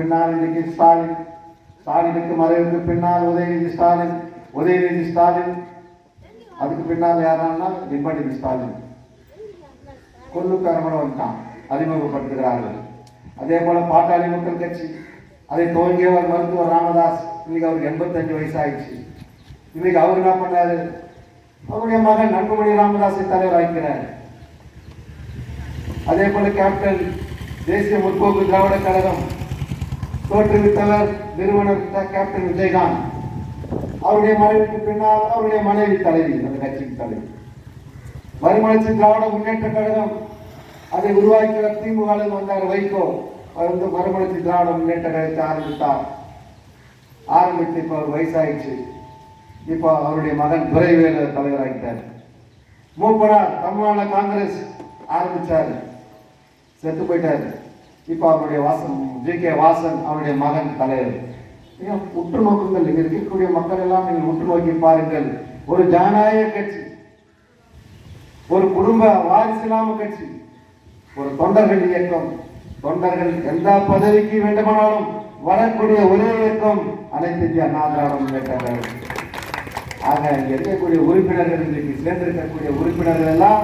பின்னால் இன்னைக்கு ஸ்டாலின். ஸ்டாலினுக்கு மறைவுக்கு பின்னால் உதயநிதி ஸ்டாலின் உதயநிதி ஸ்டாலின். அதுக்கு பின்னால் யாரான்னா நிம்மதி ஸ்டாலின். கொல்லுக்காரன் தான் வந்துட்டான் அறிமுகப்படுத்துகிறார்கள். அதே போல பாட்டாளி மக்கள் கட்சி அதை துவங்கியவர் மருத்துவர் ராமதாஸ். இன்னைக்கு அவருக்கு எண்பத்தஞ்சு வயசாயிடுச்சு. இன்னைக்கு அவர் என்ன பண்ணாரு? அவருடைய மகன் நண்பமணி ராமதாஸை தலைவர் ஆக்கிறார் அதே போல கேப்டன் தேசிய முற்போக்கு திராவிட கழகம் தோற்றுவித்தவர் நிறுவனர் கேப்டன் விஜயகாந்த். அவருடைய மறைவுக்கு பின்னால் அவருடைய மனைவி தலைவி அந்த கட்சியின் தலைவி. மறுமலர்ச்சி திராவிட முன்னேற்ற கழகம். அதை உருவாக்கிய திமுக வந்தார் வைகோ. அவர் வந்து மறுமலர்ச்சி திராவிட முன்னேற்ற கழகத்தை ஆரம்பித்தார். ஆரம்பித்து இப்போ அவர் வயசாயிடுச்சு. இப்போ அவருடைய மகன் துறைவேல தலைவராகிட்டார். மூப்பனார் தமிழ்நாடு காங்கிரஸ் ஆரம்பிச்சார். செத்து போயிட்டாரு. இப்போ அவருடைய வாசன் ஜி கே வாசன் அவருடைய மகன் தலைவர். உற்று நோக்குங்கள் இங்க இருக்கக்கூடிய மக்கள் எல்லாம் நீங்கள் உற்று நோக்கி பாருங்கள். ஒரு ஜனநாயக கட்சி ஒரு குடும்ப வாரிசிலாம கட்சி ஒரு தொண்டர்கள் இயக்கம் தொண்டர்கள் எந்த பதவிக்கு வேண்டுமானாலும் வரக்கூடிய ஒரே இயக்கம் அனைத்து இந்திய அண்ணா திராவிட ஆக இருக்கக்கூடிய உறுப்பினர்கள் இன்றைக்கு சேர்ந்திருக்கக்கூடிய உறுப்பினர்கள் எல்லாம்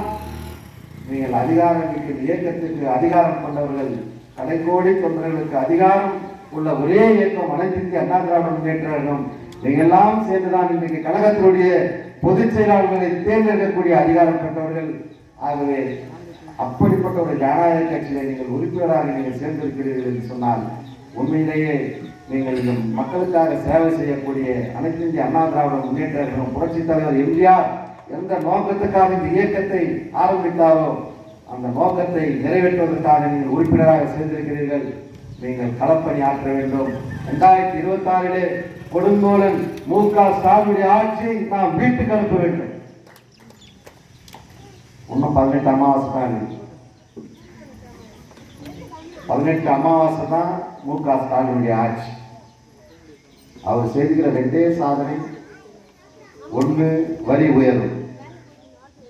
நீங்கள் அதிகாரம் இந்த இயக்கத்துக்கு அதிகாரம் கொண்டவர்கள். கடைக்கோடி தொண்டர்களுக்கு அதிகாரம் உள்ள ஒரே இயக்கம் அனைத்து இந்திய அண்ணா திராவிட முன்னேற்ற கழகம் நீங்கள் எல்லாம் சேர்ந்துதான் இன்றைக்கு கழகத்தினுடைய பொதுச் செயலாளர்களை தேர்ந்தெடுக்கக்கூடிய அதிகாரம் பெற்றவர்கள். ஆகவே அப்படிப்பட்ட ஒரு ஜனநாயக கட்சியில நீங்கள் உறுப்பினராக நீங்கள் சேர்ந்திருக்கிறீர்கள் என்று சொன்னால் உண்மையிலேயே நீங்கள் மக்களுக்காக சேவை செய்யக்கூடிய அனைத்து இந்திய அண்ணா திராவிட முன்னேற்ற கழகம் புரட்சித் தலைவர் எம்ஜிஆர் எந்த நோக்கத்துக்காக இந்த இயக்கத்தை ஆரம்பித்தாரோ அந்த நோக்கத்தை நிறைவேற்றுவதற்காக நீங்கள் உறுப்பினராக சேர்ந்திருக்கிறீர்கள். நீங்கள் களப்பணி ஆற்ற வேண்டும். இரண்டாயிரத்தி இருபத்தி ஆறிலே கொடுங்கோலன் மு. க. ஸ்டாலினுடைய ஆட்சியை நாம் வீட்டுக்கு அனுப்ப வேண்டும். இன்னும் பதினெட்டு அமாவாசை தான் பதினெட்டு அமாவாசை தான் மு. க. ஸ்டாலினுடைய ஆட்சி. அவர் செய்திருக்கிற ரெண்டே சாதனை. ஒன்று வரி உயர்வு.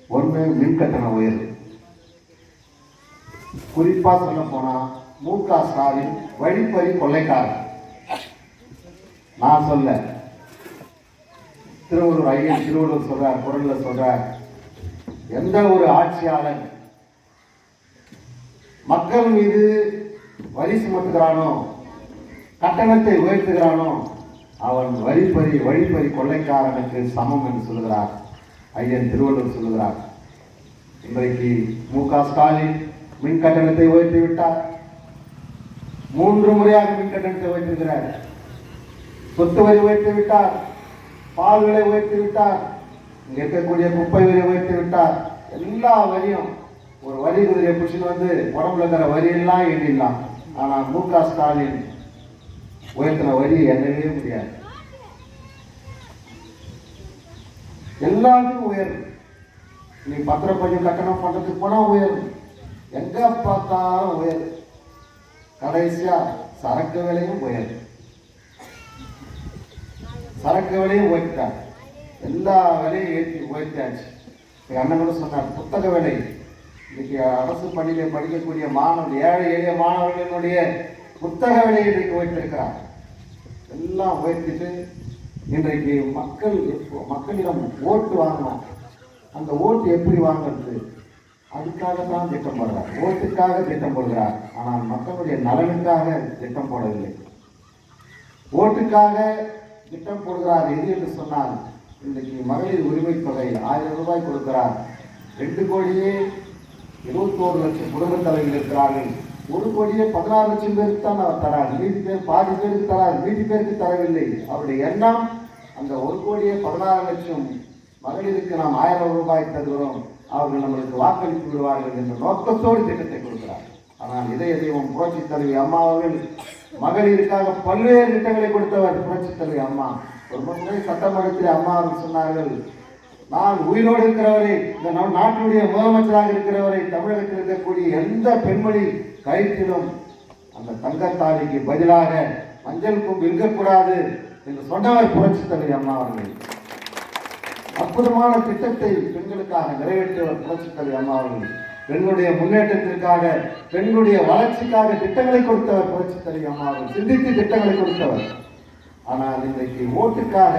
ஒன்று மின்கட்டண உயர்வு. குறிப்பாக சொல்ல போனால் மு க ஸ்டாலின் வழிப்பறி கொள்ளைக்காரன் நான் சொல்ல. திருவள்ளூர் ஐயன் திருவள்ளூர் சொல்றார் குரல்ல சொல்றார். எந்த ஒரு ஆட்சியாளன் மக்கள் மீது வரி சுமத்துகிறானோ கட்டணத்தை உயர்த்துகிறானோ அவன் வழிப்பறி வழிப்பறி கொள்ளைக்காரனுக்கு சமம் என்று சொல்கிறார் ஐயன் திருவள்ளுவர் சொல்லுகிறார். இன்றைக்கு மு க ஸ்டாலின் மின் கட்டணத்தை உயர்த்தி விட்டார். மூன்று முறையாக மின் கட்டணத்தை உயர்த்திருக்கிறார். சொத்து வரி உயர்த்தி விட்டார். பால் விலை உயர்த்தி விட்டார். இங்கே இருக்கக்கூடிய குப்பை வரி உயர்த்தி விட்டார். எல்லா வரியும் ஒரு வரி குதிரை பிடிச்சிட்டு வந்து உடம்புல இருக்கிற வரியெல்லாம் எண்ணிடலாம் ஆனால் மு க ஸ்டாலின் உயர்த்தின வரி எண்ணவே முடியாது. எல்லாமே உயரும் நீ பத்திரப்பதிவு கட்டணம் பண்ணுறதுக்கு போனால் உயரும் எங்க பார்த்தாலும் உயர் கடைசியா சரக்கு விலையும் உயர் சரக்கு விலையும் உயர்த்தாங்க எல்லா விலையும் ஏற்றி உயர்த்தாச்சு எங்க அண்ணன் கூட சொன்னார் புத்தக விலை. இன்னைக்கு அரசு பள்ளியில் படிக்கக்கூடிய மாணவர் ஏழை எளிய மாணவர்களுடைய புத்தக விலையை இன்றைக்கு உயர்த்திருக்கிறார் எல்லாம் உயர்த்திட்டு இன்றைக்கு மக்கள் மக்களிடம் ஓட்டு வாங்கணும். அந்த ஓட்டு எப்படி வாங்குறது? அதுக்காக தான் திட்டம் போடுறார். ஓட்டுக்காக திட்டம் போடுகிறார். ஆனால் மக்களுடைய நலனுக்காக திட்டம் போடவில்லை. ஓட்டுக்காக திட்டம் போடுகிறார் எது என்று சொன்னால் இன்றைக்கு மகளிர் உரிமை தொகை ஆயிரம் ரூபாய் கொடுக்கிறார். ரெண்டு கோடியே இருபத்தோரு லட்சம் குடும்ப தலைவர்கள் இருக்கிறார்கள். ஒரு கோடியே பதினாறு லட்சம் பேருக்கு தான் அவர் தரார். மீதி பேர் பாதி பேருக்கு தரார். மீதி பேருக்கு தரவில்லை. அவருடைய எண்ணம் அந்த ஒரு கோடியே பதினாறு லட்சம் மகளிருக்கு நாம் ஆயிரம் ரூபாய் தருகிறோம். அவர்கள் நம்மளுக்கு வாக்களித்து விடுவார்கள் என்ற நோக்கத்தோடு திட்டத்தை கொடுக்கிறார். ஆனால் இதய தெய்வம் புரட்சி தலைவி அம்மா அவர்கள் மகளிருக்காக பல்வேறு திட்டங்களை கொடுத்தவர் புரட்சி தலைவி அம்மா. ஒரு முறை சட்டமன்றத்தில் அம்மா சொன்னார்கள் நான் உயிரோடு இருக்கிறவரை இந்த நம் நாட்டினுடைய முதலமைச்சராக இருக்கிறவரை தமிழகத்தில் இருக்கக்கூடிய எந்த பெண்மணி கயிற்றிலும் அந்த தங்கத்தாலிக்கு பதிலாக மஞ்சள் கும்பு இருக்கக்கூடாது என்று சொன்னவர் புரட்சி தலைவி அம்மா அவர்கள். அற்புதமான திட்டத்தை பெண்களுக்காக நிறைவேற்றியவர் புரட்சி அம்மா அவர்கள். பெண்களுடைய முன்னேற்றத்திற்காக பெண்களுடைய வளர்ச்சிக்காக திட்டங்களை கொடுத்தவர் புரட்சி அம்மா அவர்கள். சிந்தித்து திட்டங்களை கொடுத்தவர். ஆனால் இன்றைக்கு ஓட்டுக்காக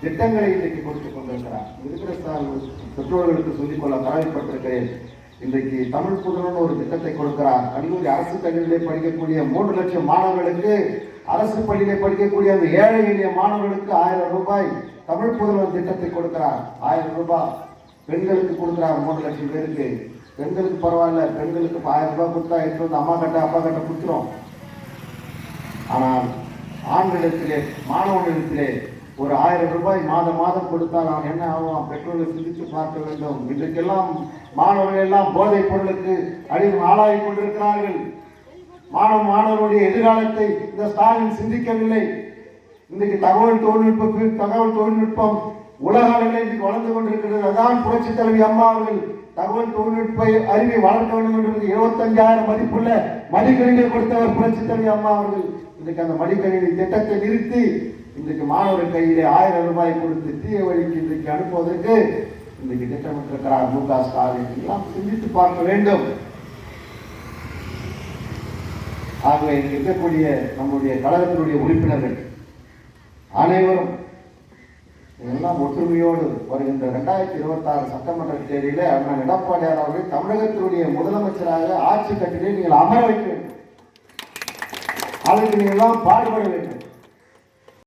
திட்டங்களை இன்றைக்கு கொடுத்துக் கொண்டிருக்கிறார். இருக்கிற சார் பெற்றோர்களுக்கு சொல்லிக்கொள்ள கடமைப்பட்டிருக்கிறேன் இன்றைக்கு தமிழ் புதல்வன் ஒரு திட்டத்தை கொடுக்கிறார். கல்லூரி அரசு கல்லூரியிலே படிக்கக்கூடிய மூன்று லட்சம் மாணவர்களுக்கு அரசு பள்ளியிலே படிக்கக்கூடிய அந்த ஏழை எளிய மாணவர்களுக்கு ஆயிரம் ரூபாய் தமிழ் புதல்வன் திட்டத்தை கொடுக்கிறார். ஆயிரம் ரூபாய் பெண்களுக்கு கொடுக்கிறார் மூன்று லட்சம் பேருக்கு. பெண்களுக்கு பரவாயில்ல பெண்களுக்கு ஆயிரம் ரூபாய் கொடுத்தா எடுத்து வந்து அம்மா கட்ட அப்பா கட்ட கொடுத்துரும். ஆனால் ஆண்களிடத்திலே மாணவனிடத்திலே ஒரு ஆயிரம் ரூபாய் மாதம் மாதம் கொடுத்தால் அவன் என்ன ஆகும் பெற்றோர்களை சிந்தித்து பார்க்க வேண்டும். இன்றைக்கெல்லாம் மாணவர்கள் எல்லாம் போதைப் பொருளுக்கு அடி ஆளாகி கொண்டிருக்கிறார்கள். மாணவ மாணவருடைய எதிர்காலத்தை இந்த ஸ்டாலின் சிந்திக்கவில்லை. இன்றைக்கு தகவல் தொழில்நுட்ப தகவல் தொழில்நுட்பம் உலக அளவில் இன்றைக்கு வளர்ந்து கொண்டிருக்கிறது. அதான் புரட்சி தலைவி அம்மா அவர்கள் தகவல் தொழில்நுட்ப அறிவை வளர்க்க வேண்டும் என்று இருபத்தஞ்சாயிரம் மதிப்புள்ள மடிக்கணினி கொடுத்தவர் புரட்சி தலைவி அம்மா அவர்கள். இன்றைக்கு அந்த மடிக்கணினி திட்டத்தை நிறுத்தி இன்றைக்கு மாணவர் கையிலே ஆயிரம் ரூபாய் கொடுத்து தீய வழிக்கு இன்றைக்கு அனுப்புவதற்கு இன்றைக்கு திட்டமிட்டிருக்கிறார் மு க ஸ்டாலின். எல்லாம் சிந்தித்து பார்க்க வேண்டும். ஆகவே இருக்கக்கூடிய நம்முடைய கழகத்தினுடைய உறுப்பினர்கள் அனைவரும் எல்லாம் ஒற்றுமையோடு வருகின்ற ரெண்டாயிரத்தி இருபத்தாறு சட்டமன்ற தேதியில அண்ணன் எடப்பாடியார் அவர்கள் தமிழகத்தினுடைய முதலமைச்சராக ஆட்சி கட்டிலே நீங்கள் அமர வைக்க வேண்டும். அதற்கு நீங்கள் எல்லாம் பாடுபட வேண்டும்.